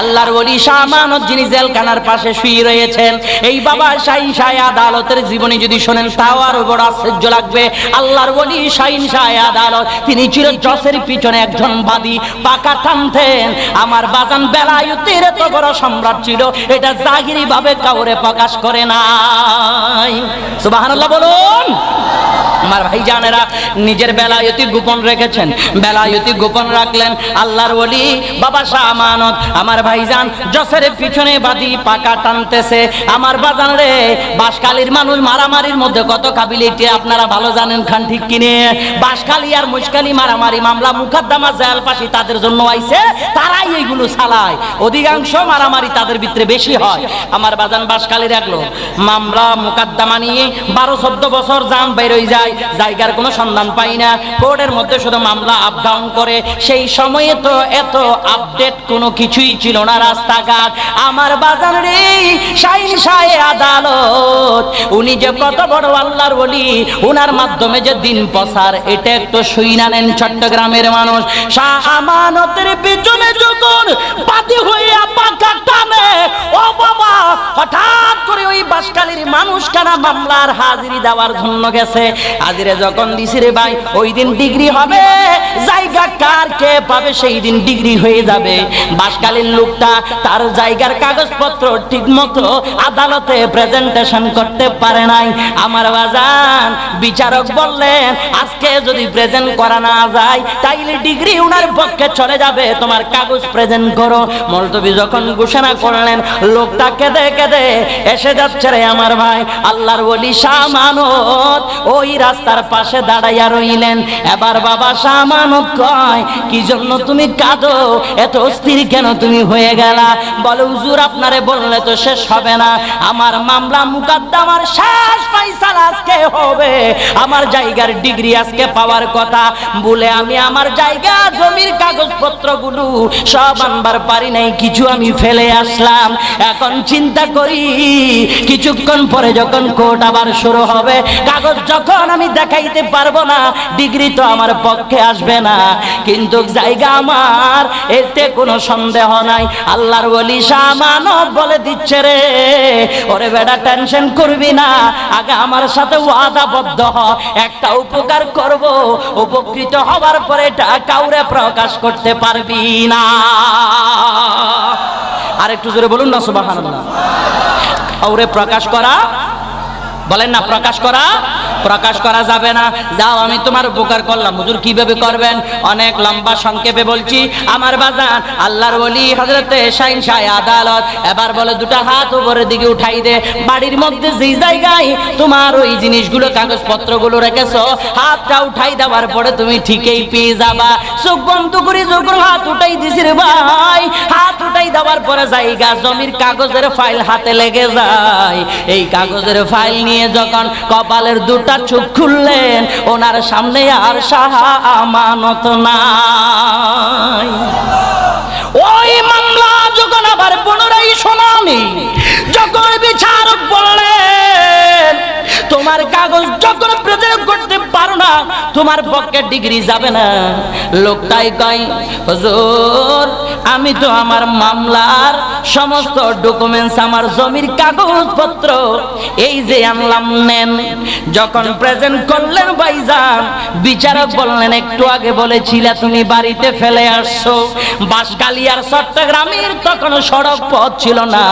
আল্লাহর ওলি শাহ আমানত যিনি জেলখানার পাশে শুয়ে রয়েছেন, এই বাবা শাহিন শাহ আদালতের জীবনী যদি শোনেন, তাও আরও বড় আশ্চর্য লাগবে। আল্লাহর ওলি শাহিন শাহ আদালত, তিনি ছিল জসের পিছনে একজন বাদী, পাকা টানতেন আমার বাজান বেলায়ুতের এত বড় সম্রাট ছিল, এটা জাগিরি ভাবে কাউরে প্রকাশ করে নাই। সুবহানাল্লাহ বলুন। আমার ভাই জানেরা নিজের বেলায়তি গোপন রেখেছেন। বেলায়তি গোপন রাখলেন আল্লাহর ওলি। বাবা শাহ আমানত, আমার ভাইজান জসের পিছনে বাদি পাকা টানতেছে। আমার বাজান রে বাসকালীর মানুষ মারামারির মধ্যে কত কাবিলিটি আপনারা ভালো জানেন খান ঠিক কিনে বাসকালী আর মুশকালি মারামারি মামলা মুকদ্দমা জেল পাশি তাদের জন্য আইছে, তারাই এইগুলো চালায়। অধিকাংশ মারামারি তাদের ভিতরে বেশি হয়। আমার বাজান বাসকালী রাখল মামলা মুকদ্দমা নিয়ে বারো চোদ্দ বছর জাম বেরোয় যায়। জায়গার কোনো সন্ধান পাই না। কোর্টের মধ্যে শুধু মামলা আপ ডাউন করে। সেই সময়ে তো এত আপডেট কোনো কিছুই ছিল না রাস্তাঘাট। আমার বাজান রে, শাইন শাহে আদালত। উনি যে কত বড় আল্লাহর বলি উনার মাধ্যমে যে দিন পসার এটা একটু শুই না নেন চট্টগ্রামের মানুষ। শাহ আমানতের পিছনে যখন বাদী হয়ে পাকা করে বাসকালীর মানুষ কানা মামলার হাজিরি দেওয়ার জন্য গেছে। হাজিরে যখন দিছি রে ভাই, ওই দিন ডিগ্রি হবে। জায়গা কার কে পাবে, সেই দিন ডিগ্রি হয়ে যাবে। বাসকালীন লোকটা তার জায়গার কাগজপত্র ঠিক মতো আদালতে প্রেজেন্টেশন করতে পারে নাই। আমার বাজান, বিচারক বললেন, আজকে যদি প্রেজেন্ট করা না যায়, তাইলে ডিগ্রি উনার পক্ষে চলে যাবে। তোমার কাগজ প্রেজেন্ট করো। মলতবি যখন ঘোষণা করলেন, লোকটা কেঁদে কেঁদে এসে যাচ্ছে রে আমার ভাই। আল্লাহর ওলি শাহ মানত ওই রাস্তার পাশে দাঁড়াইয়া রইলেন। এবার বাবা শাহ মানত কয় কি জন্য তুমি কাঁদো? এত অস্থির কেন তুমি হয়ে গেলা? বলে, হুজুর, আপনারে বললে তো শেষ হবে না। আমার মামলা মুকাদ্দামার শেষ ফাইসালা আজকে হবে। আমার জায়গার ডিগ্রি আজকে পাওয়ার কথা। বলে আমি আমার জায়গা, জমির কাগজপত্রগুলো সব আনবার পারি নাই, কিছু আমি ফেলে আসলাম। এখন চিন্তা করি, কিছুক্ষণ পরে যখন কোর্ট আবার শুরু হবে, কাগজ যখন আমি দেখাইতে পারব না, ডিগ্রি তো আমার পক্ষে আসবে না। কিন্তু জায়গা আমার, এতে কোনো সন্দেহ নাই। আল্লাহর বলি মানব বলে দিচ্ছে রে, ওরে বেটা টেনশন করবি না, আগে আমার সাথে ওয়াদাবদ্ধ হ, একটা উপকার করব, উপকৃত হবার পরে এটা কাউরে প্রকাশ করতে পারবি না। আর একটু জোরে বলুন না, সুবহানাল্লাহ। কাউরে প্রকাশ করা, বলেন না, প্রকাশ করা প্রকাশ করা যাবে না। যাও, আমি তোমার উপকার করলাম। হুজুর কীভাবে করবেন? অনেক লম্বা সংক্ষেপে বলছি। আমার বাজান, আল্লাহর বলি হজরতে শাইন শাহ আদালত, এবার বলে দুটা হাত উপরের দিকে উঠাই দে। বাড়ির মধ্যে যেই জায়গায় তোমার ওই জিনিসগুলো, কাগজপত্রগুলো রেখেছো, হাতটা উঠাই দেওয়ার পরে তুমি ঠিকই পেয়ে যাবা। চোখ বন্ধ করে যখন হাত উঠাই দিছি রে ভাই, হাত উঠাই দেওয়ার পরে জায়গা, জমির কাগজের ফাইল হাতে লেগে যায়। এই কাগজের ফাইল নিয়ে যখন কপালের দুটা চোখ খুললেন, ওনার সামনে আর সাহা আমানত নাই। ওই মামলা যখন আবার পুনরায় শোনানি, যখন বিচারক বললেন, তোমার কাগজ যখন প্রেজেন্ট করতে পারো না, তোমার পক্ষে ডিগ্রি যাবে না। লোকটাই কয়, হুজুর আমি তো আমার মামলার সমস্ত ডকুমেন্টস আমার জমির কাগজপত্র এই যে আনলাম নেন। যখন প্রেজেন্ট করলেন ভাইজান, বিচারক বললেন, একটু আগে বলেছিলে তুমি বাড়িতে ফেলে আসছো। বাসগালিয়ার চট্টগ্রামের তখন সড়ক পথ ছিল না।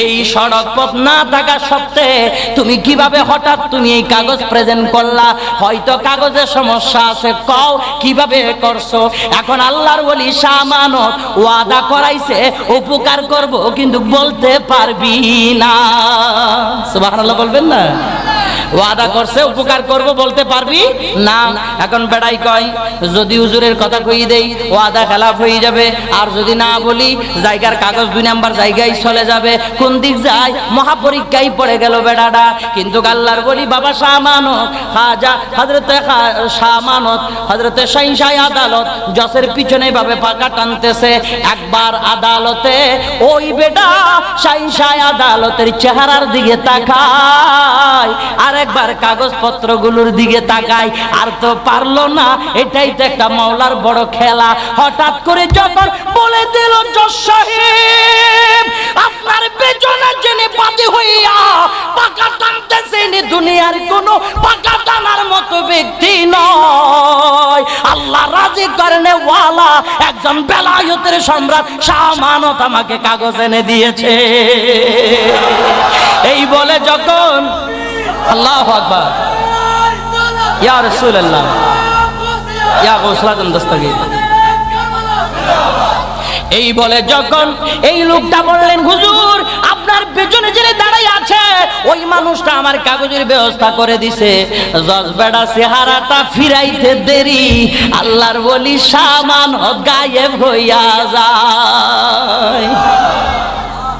এই সড়ক পথ না থাকা সত্ত্বে তুমি কীভাবে হঠাৎ তুমি এই কাগজ প্রেজেন্ট করলা? হয়তো কাগজের সমস্যা আছে। কও, কীভাবে করছ? এখন আল্লাহর বলি সামানত ওয়াদা করাইছে উপকার করব কিন্তু বলতে পারবি না। সুবহানাল্লাহ বলবেন না? ওয়াদা করছে, উপকার করব বলতে পারবি? না। এখন বেড়াই কয়, যদি হুজুরের কথা কই দেই, ওয়াদা খেলাফ হয়ে যাবে। আর যদি না বলি, জায়গার কাগজ দুই নাম্বার জায়গায় চলে যাবে। কোন দিক যায়? মহাপরীক্ষায় পড়ে গেল বেড়াটা। কিন্তু আল্লাহর বলি, বাবা শাহমানত, খাজা হজরতে শাহমানত হজরতে শাহিনশাহ আদালত জসের পিছনে ভাবে পাকা টানতেছে। একবার আদালতে ওই বেটা শাহিনশাহ আদালতের চেহারার দিকে তাকায়। আর একবার কাগজপত্রগুলোর দিকে তাকাই, আর তো পারল না। এটাই তো একটা মাওলার বড় খেলা। হঠাৎ করে যখন বলে দিল জজ সাহেব, আপনার পেছনে জেনে বাদী হইয়া পাকা টানতে জেনে দুনিয়ার কোন পাকা টানার মতো ব্যক্তি নয়। আল্লাহ রাজি করেনে ওয়ালা, একজন বেলায়তের সম্রাট সামানত আমাকে কাগজ এনে দিয়েছে। এই বলে যখন আল্লাহ আকবার। ইয়া রাসূলুল্লাহ। ইয়া গৌসলাতুন দস্তগীর এই বলে যখন এই লোকটা বললেন, হুজুর, আপনার পেছনে যিনি দাঁড়াই আছে, ওই মানুষটা আমার কাগজের ব্যবস্থা করে দিছে। জজবেড়া চেহারাটা ফিরাইতে দেরি। আল্লাহর বলি, সামান গায়েব হইয়া যায়।